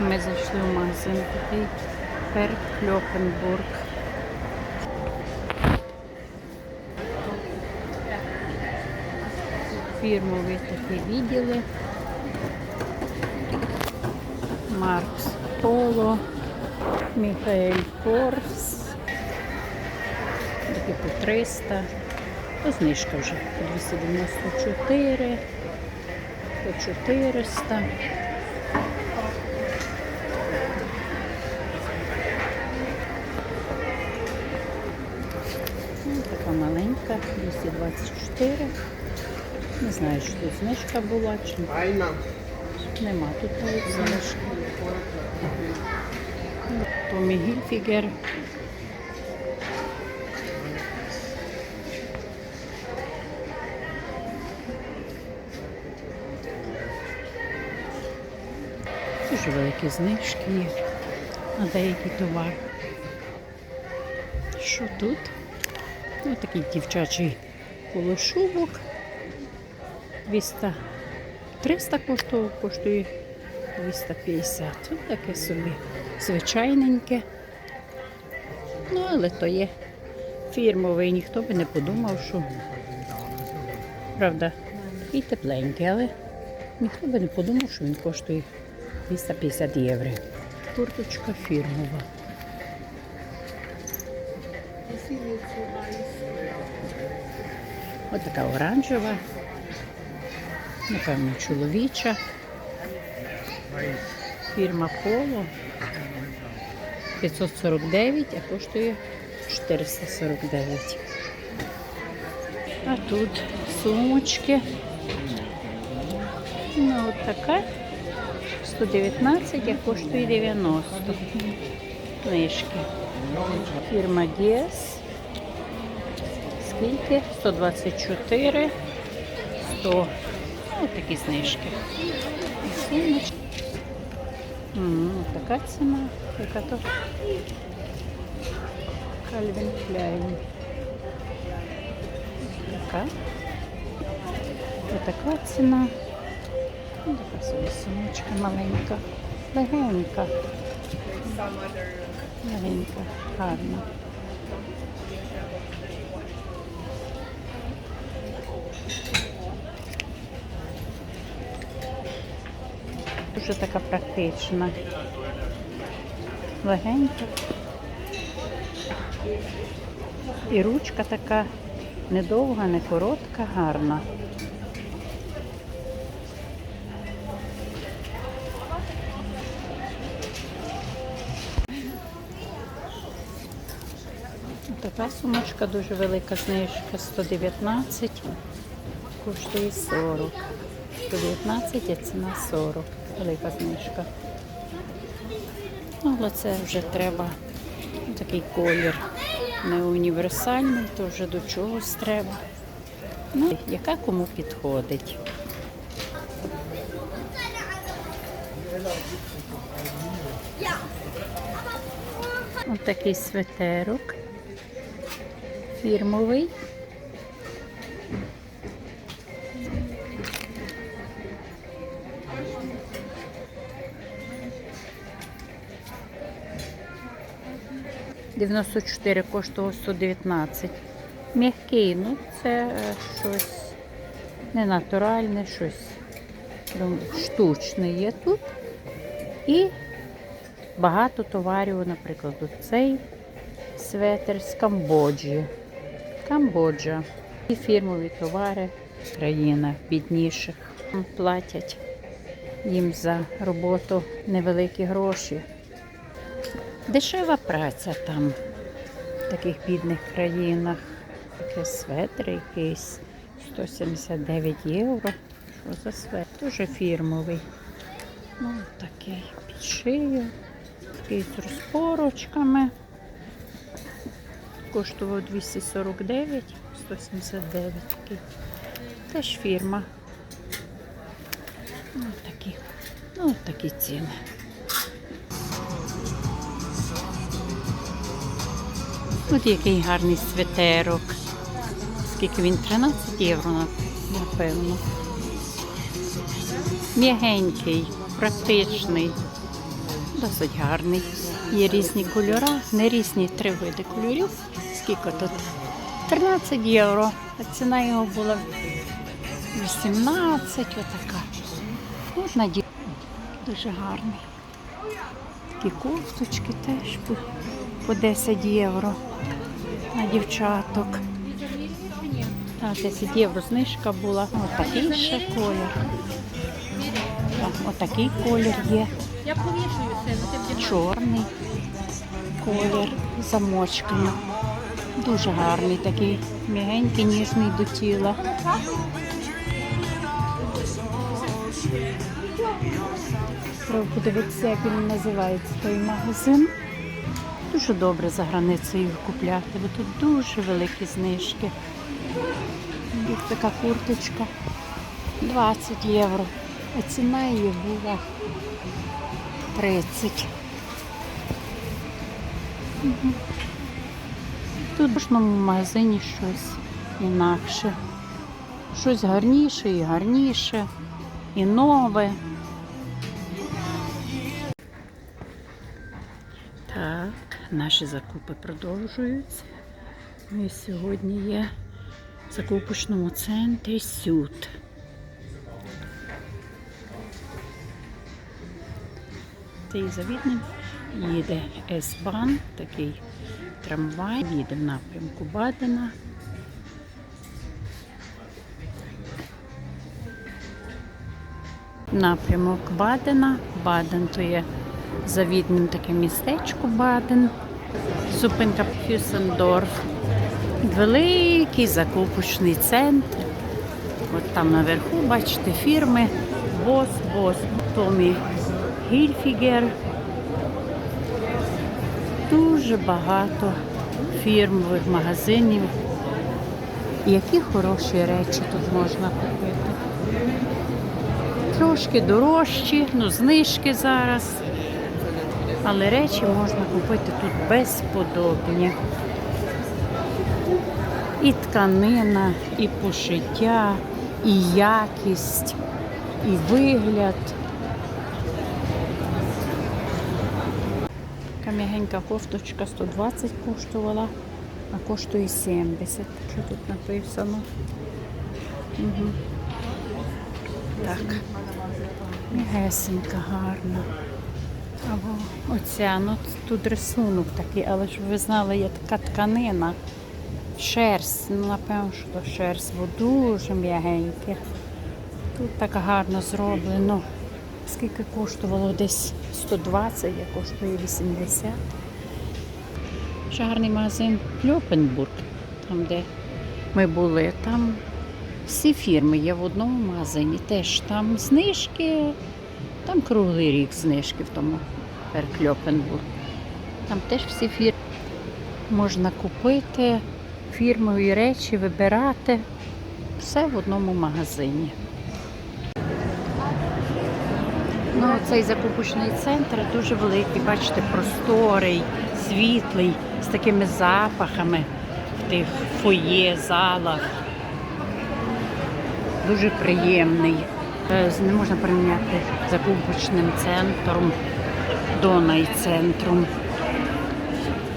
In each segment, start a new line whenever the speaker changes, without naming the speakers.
Ми зайшли в магазин такий Перкльопенбург. Фірмові такі відділи. Маркс Поло, Міхаель Корс. Такі по 300. То знижка вже по 294, по 400. Ну, Така маленька, 224. Не знаю, що тут знижка була чи нема тут навіть знижки. Томі Гільфігер. Дуже великі знижки є на деякий товар. Що тут? Ось такий дівчачий полушубок. 200, 300 коштував, коштує 250. Ось таке собі звичайненьке. Ну, але то є фірмовий, ніхто би не подумав, що правда, і тепленький, але ніхто би не подумав, що він коштує 250 євро. Курточка фірмова. Ось така оранжева. Напевно, чоловіча. Фірма Поло. 549, а коштує 449. А тут сумочки. Ну, от така. 119, а коштує 90. Книжки. Фірма Діас. Скільки? 124, 100. Ось такі знижки. Така ціна. Яка то? Кальвін Кляйн. Така. Ось така ціна. Ну, така собі сумочка маленька. Легенька. Легенька, гарна. Дуже така практична. Легенька. І ручка така недовга, не коротка, гарна. Така сумочка дуже велика знижка 119, коштує 40. 119, а ціна 40. Велика знижка. Але це вже треба такий колір не універсальний, то вже до чогось треба. Ну, яка кому підходить. Ось такий светерок фірмовий. Дев'яносто чотири коштував 119. М'який, ну це е, щось не натуральне, щось штучне є тут. І багато товарів, наприклад, цей светр з Камбоджі. Камбоджа. І фірмові товари країна бідніших платять їм за роботу невеликі гроші. Дешева праця там, в таких бідних країнах. Таке светр якийсь 179 євро. Що за светр? Дуже фірмовий. Ну, такий під шию, такий з розпорочками. Коштував 249, 179 такий. Теж фірма. Ну, такі, ну, такі ціни. От який гарний свитерок. Скільки він? 13 євро, напевно. М'ягенький, практичний. Досить гарний. Є різні кольори, не різні три види кольорів. Скільки тут? 13 євро. А ціна його була 18, отака. Можна ді... Дуже гарний. Такі кофточки теж по, по 10 євро на дівчаток. А, 10 євро знижка була. Отакий ще колір. Так, Отакий колір є.
Будеш
Чорний колір з замочками. Дуже гарний, такий м'ягенький, ніжний до тіла. Треба подивитися, як він називається той магазин. Дуже добре за границею купляти, бо тут дуже великі знижки. Є така курточка 20 євро, а ціна її була 30. Мгм. Тут в кожному магазині щось інакше. Щось гарніше і гарніше, і нове. Наші закупи продовжуються. Ми сьогодні є в закупочному центрі Сют. Цей завідним їде С-Бан, такий трамвай, їде в напрямку Бадена. Напрямок Бадена. Баден то є завідним таке містечко Баден. Зупинка Фюсендорф. Великий закупочний центр. От там наверху, бачите, фірми Бос, Бос, Томі Гільфігер. Дуже багато фірмових магазинів. Які хороші речі тут можна купити. Трошки дорожчі, ну знижки зараз. Але речі можна купити тут безподобні. І тканина, і пошиття, і якість, і вигляд. М'ягенька кофточка 120 коштувала, а коштує 70. Що тут написано? Угу. Так. М'ягесенька гарна. Або оця, ну тут рисунок такий, але ж ви знали, є така тканина. Шерсть, ну напевно, що то шерсть, бо дуже м'ягеньке. Тут так гарно зроблено. Скільки коштувало десь 120, а коштує 80. Ще гарний магазин Кльопенбург, там де ми були, там всі фірми є в одному магазині. Теж там знижки, там круглий рік знижки в тому Кльопенбург. Там теж всі фірми можна купити, фірмові речі вибирати. Все в одному магазині. Ну, цей закупочний центр дуже великий, бачите, просторий, світлий, з такими запахами в тих фоє, залах. Дуже приємний. Е, Не можна порівняти з закупочним центром, Центром.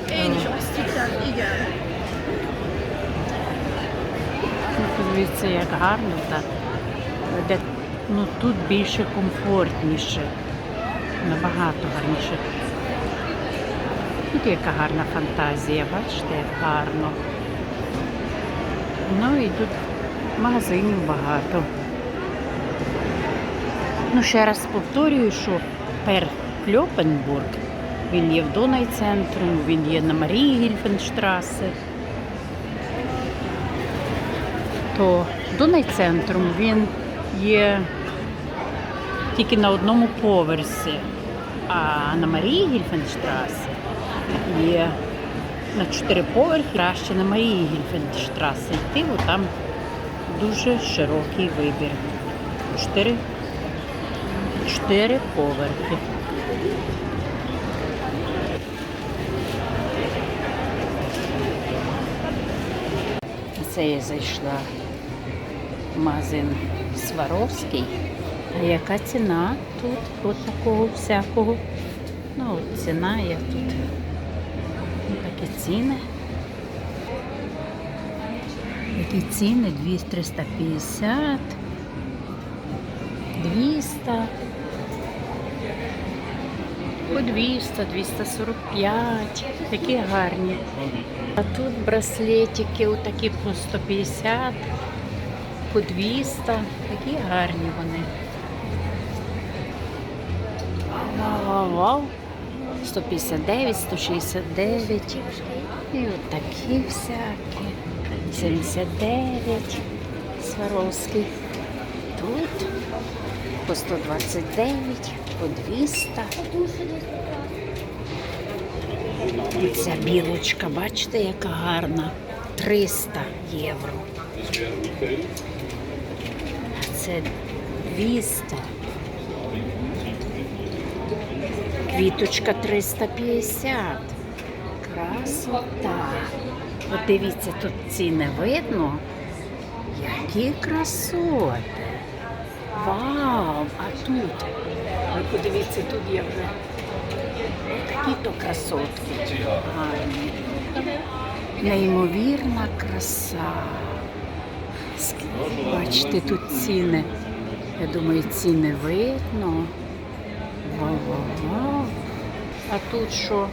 Is op de igen.
Ну, Подивіться, як гарно так. Де, ну, тут більше комфортніше, набагато гарніше. Тут яка гарна фантазія, бачите, як гарно. Ну і тут магазинів багато. Ну, ще раз повторюю, що пер Кльопенбург, він є в Донай центром, він є на Марії Гільфенштрасе. то Донай центром він є тільки на одному поверсі, а на Марії Гільфенштрасе є на чотири поверхи, краще на Марії Гільфенштрасе йти, бо там дуже широкий вибір. Чотири, чотири поверхи. Це я зайшла в магазин Сваровський. А яка ціна тут от такого всякого? Ну, ціна є тут. Ну, Такі ціни. Які ціни? 200, 350, 200, по 200, 245. Такі гарні. А тут браслетики отакі по 150, по 200. Такі гарні вони. Вау-вау-вау. 159, 169. І от такі всякі. 79. Сваровський. Тут по 129, по 200. І ця білочка, бачите, яка гарна. 300 євро. Це 200. Квіточка 350. Красота. От дивіться, тут ціни видно. Які красоти. Вау! А тут. Ви подивіться, тут є вже такі то красотки. Гарні. Неймовірна краса. Бачите, тут ціни. Я думаю, ціни видно. Вау-вау-вау. А тут що?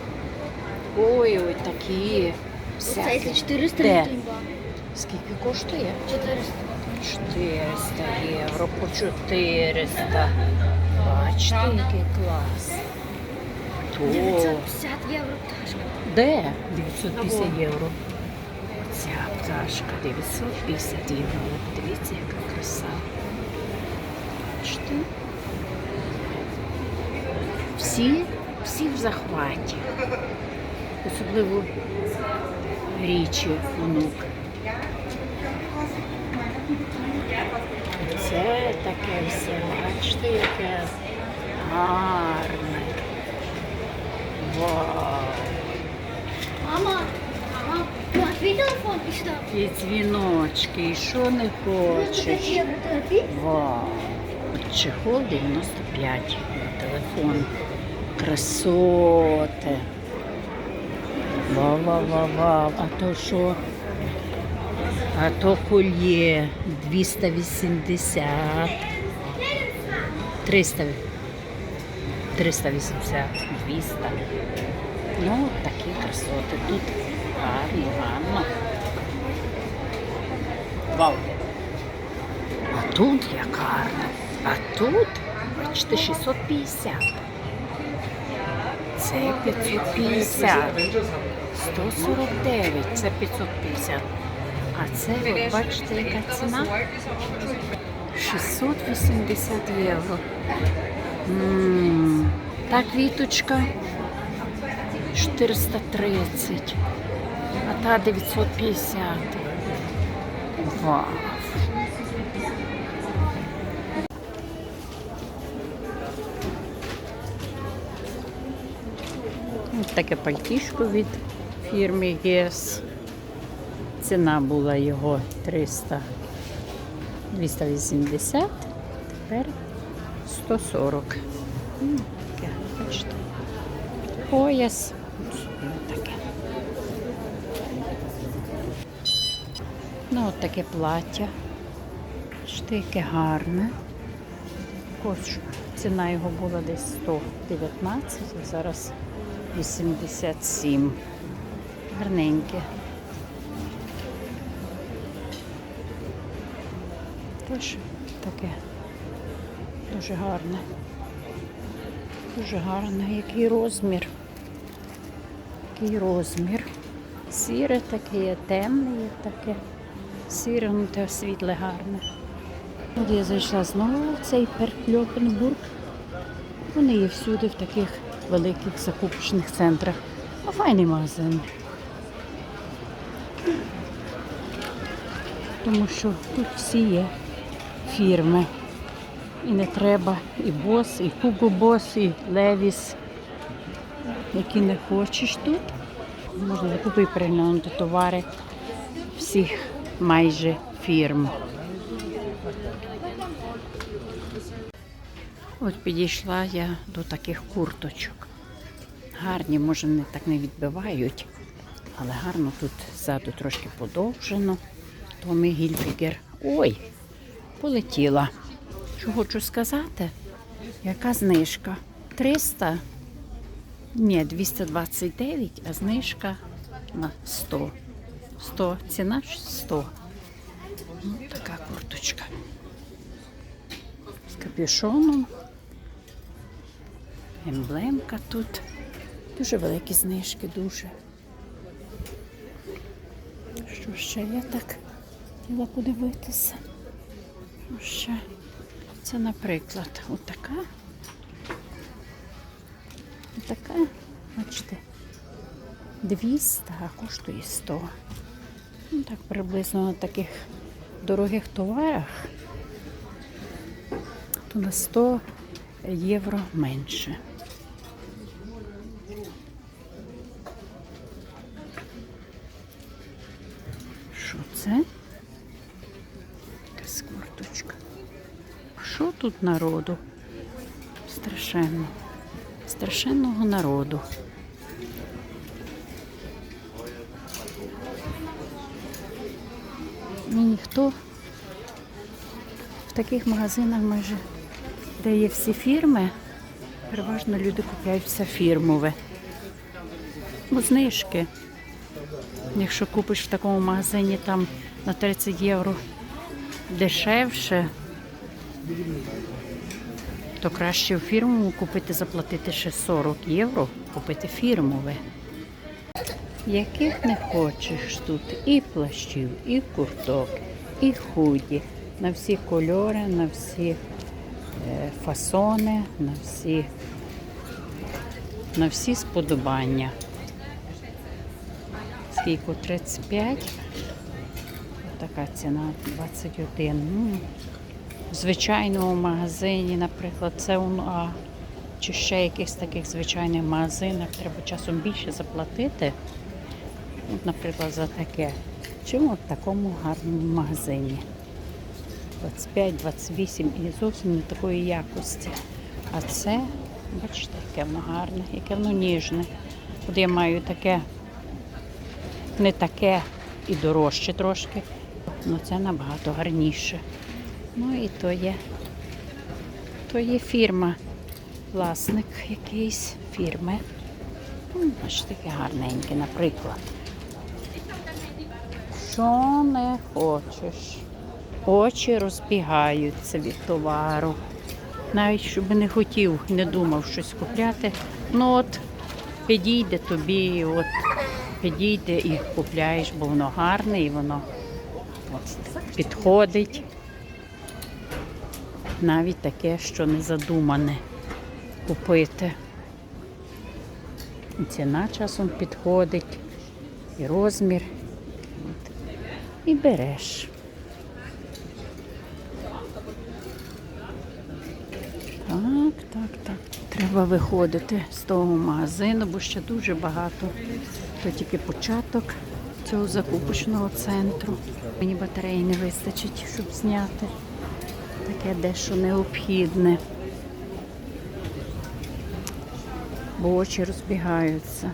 Ой, ой, такі.
Це за 400
Де?
гривень.
Скільки коштує?
400.
400 євро по 400. Бачите, клас. То.
950 євро пташка.
Де? 950 євро. Ця пташка 950 євро. Дивіться, яка краса. Бачите? Всі, всі в захваті. Особливо річі онук. Це таке все, бачите, яке гарне. Вау!
Мама, мама, ну, а твій телефон і що?
І дзвіночки, і що не хочеш.
фотографії?
Вау! От Чехол 95 на телефон. Красоти. Вау-вау-вау-вау. А то що? А то кольє 280. 300. 380, 200. Ну, такі красоти. Тут гарно, гарно. Вау! А тут як гарно. А тут, бачите, 650. Це 550. 149, це 550. А це, от, бачите, яка ціна? 680 євро. Та квіточка 430, а та 950. Вау. Ось таке пальтішко від фірми ЄС. Ціна була його 300 280, тепер 140. Таке, бачите. Пояс. Таке. Ну, от таке плаття. Яке гарне. Також ціна його була десь 119, а зараз 87. Гарненьке. Теж таке дуже гарне. Дуже гарне. Який розмір. Який розмір. Сіре таке, є темне, є таке. Сіре, ну те світле гарне. От я зайшла знову в цей Перкльопенбург. Вони є всюди в таких великих закупочних центрах. А файний магазин. Тому що тут всі є фірми. І не треба і бос, і Hugo Boss, і Levi's. Які не хочеш тут. Можна закупити і переглянути товари всіх майже фірм. От підійшла я до таких курточок. Гарні, може, вони так не відбивають, але гарно тут ззаду трошки подовжено. Томі Гільфігер. Ой, полетіла. Що хочу сказати? Яка знижка? 300? Ні, 229, а знижка на 100. 100. Ціна 100. Ну, така курточка. З капюшоном. Емблемка тут. Дуже великі знижки, дуже. Що ще я так хотіла подивитися? Що ще? Це, наприклад, отака. Отака, бачите, 200, а коштує 100. Ну, так приблизно на таких дорогих товарах то на 100 євро менше. Що це? Тут народу? Страшенно. Страшенного народу. І ніхто в таких магазинах майже, де є всі фірми, переважно люди купляють все фірмове. Бо знижки. Якщо купиш в такому магазині там на 30 євро дешевше, то краще в фірмовому купити, заплатити ще 40 євро, купити фірмове. Яких не хочеш тут і плащів, і курток, і худі. На всі кольори, на всі е, фасони, на всі, на всі сподобання. Скільки 35. Така ціна 21. В звичайному магазині, наприклад, це а, чи ще якихось таких звичайних магазинах треба часом більше заплатити. От, наприклад, за таке. От в такому гарному магазині. 25-28 і зовсім не такої якості. А це, бачите, яке воно гарне, яке воно ніжне. От я маю таке, не таке і дорожче трошки, але це набагато гарніше. Ну і то є, то є фірма, власник якийсь фірми. Ну, Бачите, таке гарненьке, наприклад. Що не хочеш? Очі розбігаються від товару. Навіть щоб не хотів, не думав щось купляти. Ну от підійде тобі, от підійде і купляєш, бо воно гарне і воно от, підходить. Навіть таке, що не задумане купити. І ціна часом підходить, і розмір. От. І береш. Так, так, так. Треба виходити з того магазину, бо ще дуже багато. То тільки початок цього закупочного центру. Мені батареї не вистачить, щоб зняти. Таке дещо необхідне. Бо очі розбігаються.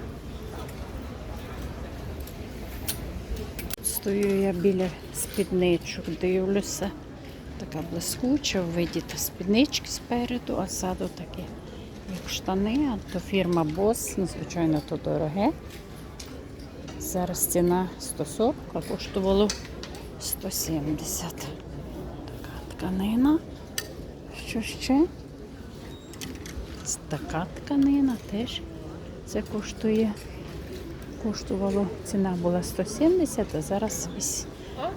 Стою я біля спідничок, дивлюся. Така блискуча в виді та спіднички спереду, а ззаду такі як штани, а то фірма Boss, ну, звичайно, то дороге. Зараз ціна 140, а коштувало 170. Тканина. Що ще? Така тканина теж це коштує. Коштувало, ціна була 170, а зараз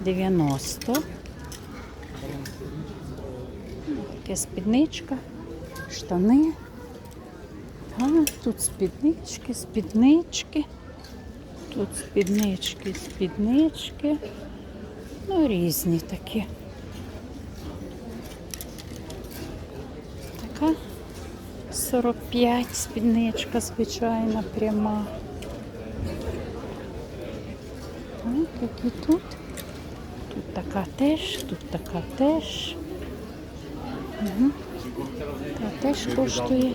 90. Таке спідничка, штани. А, тут спіднички, спіднички. Тут спіднички, спіднички. Ну, різні такі. Така 45 спідничка, звичайна, пряма. Так, які тут. Тут така теж, тут така теж. Угу. Та теж коштує.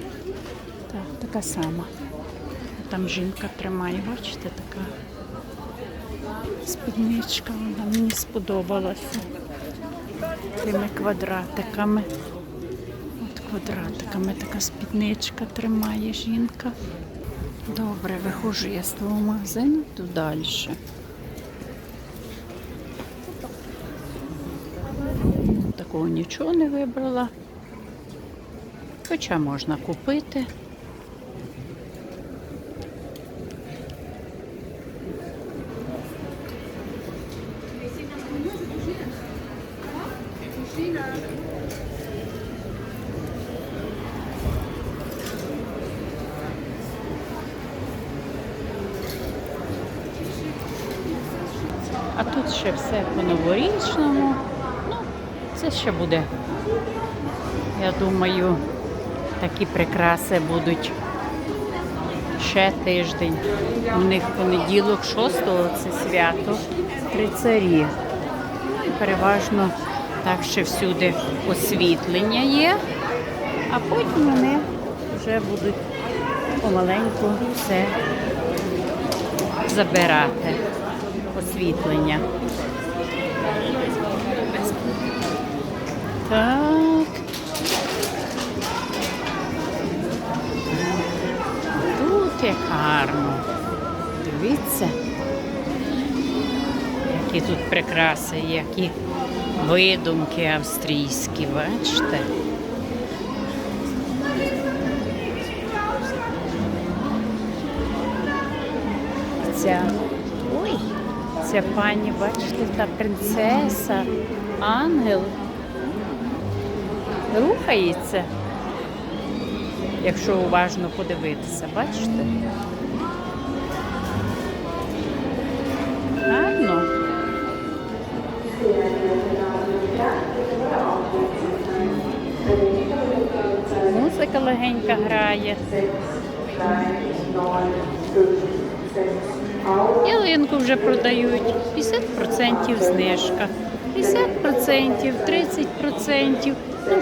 Так, така сама. там жінка тримає, бачите, така спідничка, вона мені сподобалася. Тими квадратиками. Квадратиками така спідничка тримає жінка. Добре, виходжу я з того магазину, то далі. Такого нічого не вибрала. Хоча можна купити. А тут ще все по-новорічному. Ну, це ще буде. Я думаю, такі прикраси будуть ще тиждень. У них понеділок, 6-го це свято три царі. Переважно так ще всюди освітлення є, а потім вони вже будуть помаленьку все забирати освітлення. Так. Тут як гарно. Дивіться, які тут прикраси, які видумки австрійські, бачите? Ця, ця пані, бачите, та принцеса, ангел рухається, якщо уважно подивитися, бачите? Гарно. Музика легенька грає. Ялинку вже продають 50% знижка, 50%, 30%. Ну,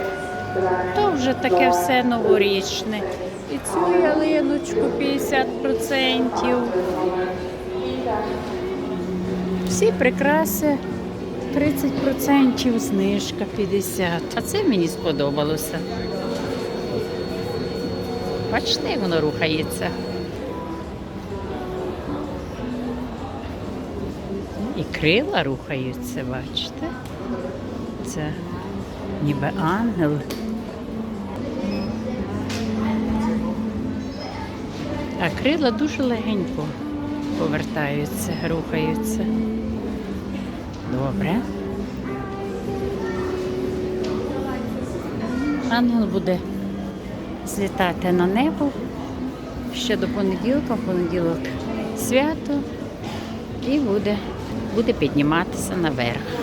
то вже таке все новорічне. І цю ялиночку 50%. Всі прикраси 30% знижка 50%. А це мені сподобалося. Бачите, як воно рухається. І крила рухаються, бачите? Це ніби ангел. А крила дуже легенько повертаються, рухаються. Добре. Ангел буде злітати на небо ще до понеділка, понеділок свято і буде, буде підніматися наверх.